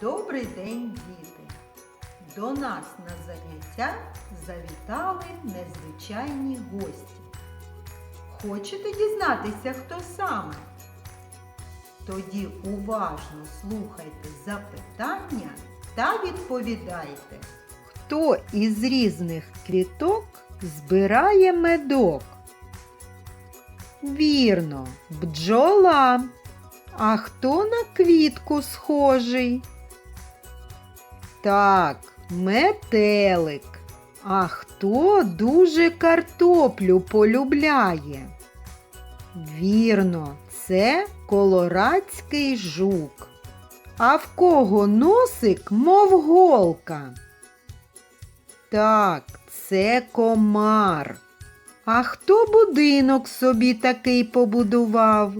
Добрий день, діти! До нас на заняття завітали незвичайні гості. Хочете дізнатися, хто саме? Тоді уважно слухайте запитання та відповідайте. Хто із різних квіток збирає медок? Вірно, бджола. А хто на квітку схожий? Так, метелик. А хто дуже картоплю полюбляє? Вірно, це колорадський жук. А в кого носик, мов голка? Так, це комар. А хто будинок собі такий побудував?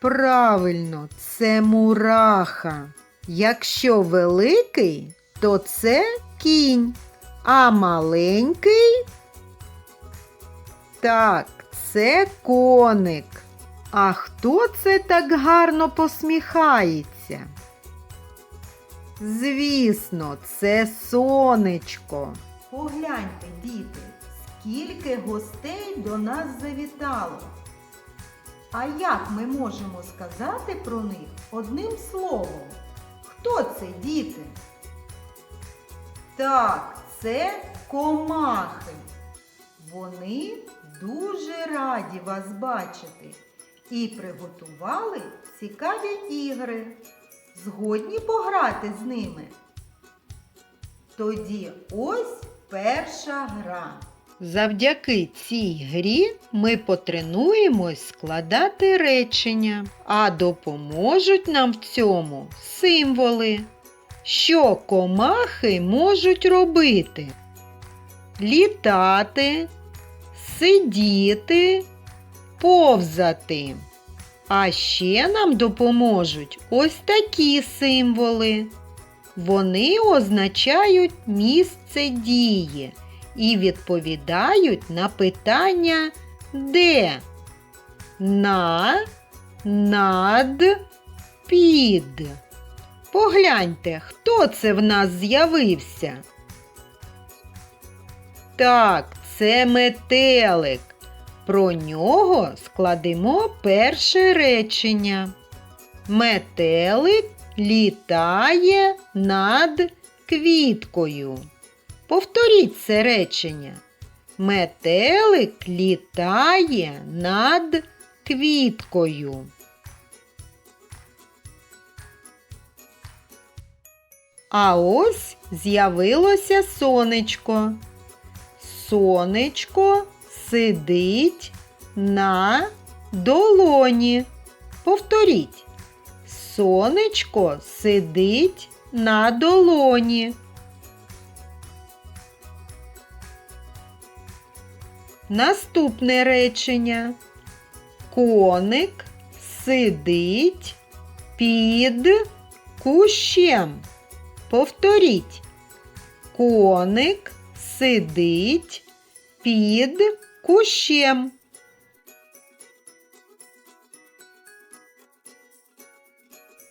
Правильно, це мураха. Якщо великий, то це кінь, а маленький так, це коник. А хто це так гарно посміхається? Звісно, це сонечко. Погляньте, діти, скільки гостей до нас завітало. А як ми можемо сказати про них одним словом? Хто це, діти? Так, це комахи. Вони дуже раді вас бачити і приготували цікаві ігри. Згодні пограти з ними? Тоді ось перша гра. Завдяки цій грі ми потренуємось складати речення, а допоможуть нам в цьому символи. Що комахи можуть робити? Літати, сидіти, повзати. А ще нам допоможуть ось такі символи. Вони означають місце дії і відповідають на питання де, на, над, під. Погляньте, хто це в нас з'явився? Так, це метелик. Про нього складемо перше речення. Метелик літає над квіткою. Повторіть це речення. Метелик літає над квіткою. А ось з'явилося сонечко. Сонечко сидить на долоні. Повторіть. Сонечко сидить на долоні. Наступне речення. Коник сидить під кущем. Повторіть. Коник сидить під кущем.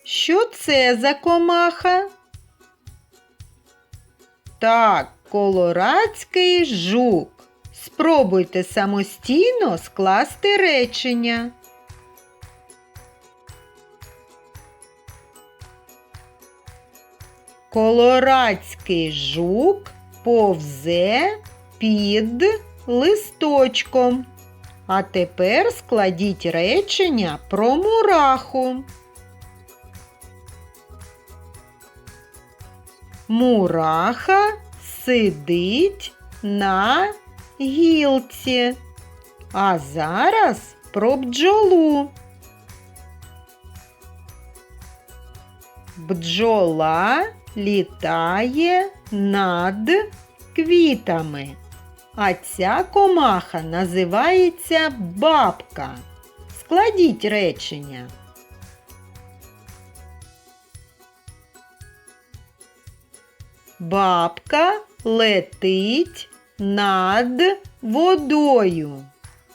Що це за комаха? Так, колорадський жук. Спробуйте самостійно скласти речення. Колорадський жук повзе під листочком. А тепер складіть речення про мураху. Мураха сидить на гілці. А зараз про бджолу. Бджола літає над квітами. А ця комаха називається бабка. Складіть речення. Бабка летить над водою.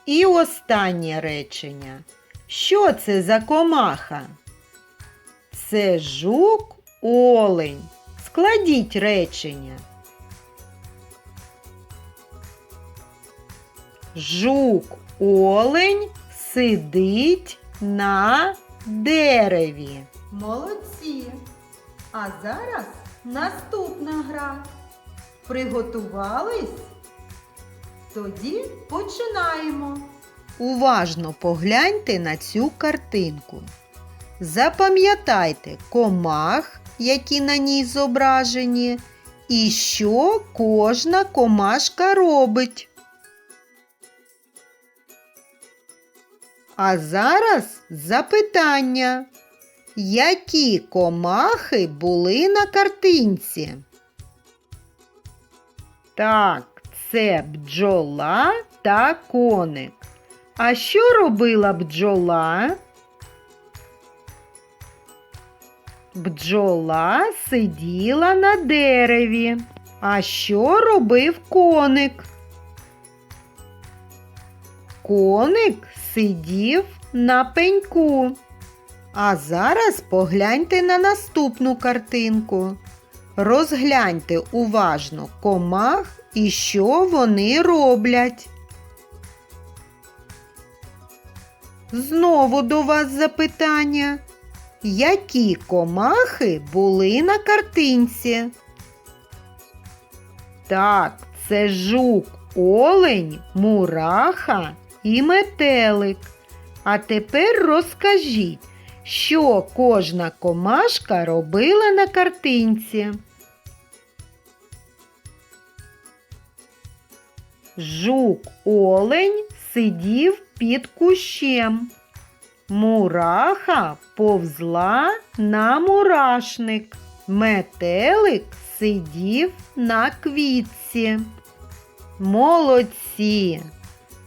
І останнє речення. Що це за комаха? це жук олень. Складіть речення. Жук олень сидить на дереві. Молодці! А зараз наступна гра. Приготувались? Тоді починаємо. Уважно погляньте на цю картинку. Запам'ятайте комах, які на ній зображені, і що кожна комашка робить. А зараз запитання. Які комахи були на картинці? Так, це бджола та коник. А що робила бджола? Бджола сиділа на дереві. А що робив коник? Коник сидів на пеньку. А зараз погляньте на наступну картинку. Розгляньте уважно комах і що вони роблять. Знову до вас запитання. Які комахи були на картинці? Так, це жук, олень, мураха і метелик. А тепер розкажіть, що кожна комашка робила на картинці. Жук олень сидів під кущем. Мураха повзла на мурашник. Метелик сидів на квітці. Молодці!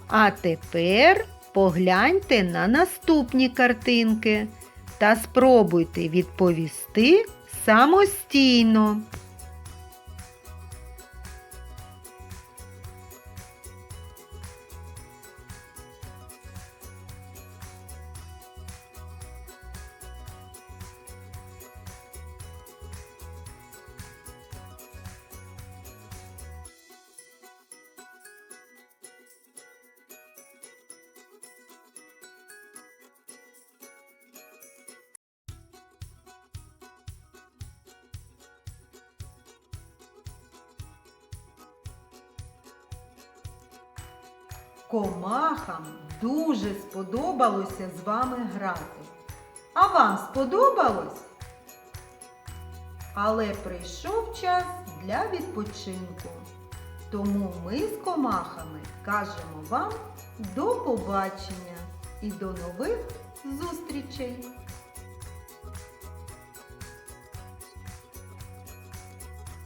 А тепер погляньте на наступні картинки та спробуйте відповісти самостійно. Комахам дуже сподобалося з вами грати. А вам сподобалось? Але прийшов час для відпочинку. Тому ми з комахами кажемо вам до побачення і до нових зустрічей!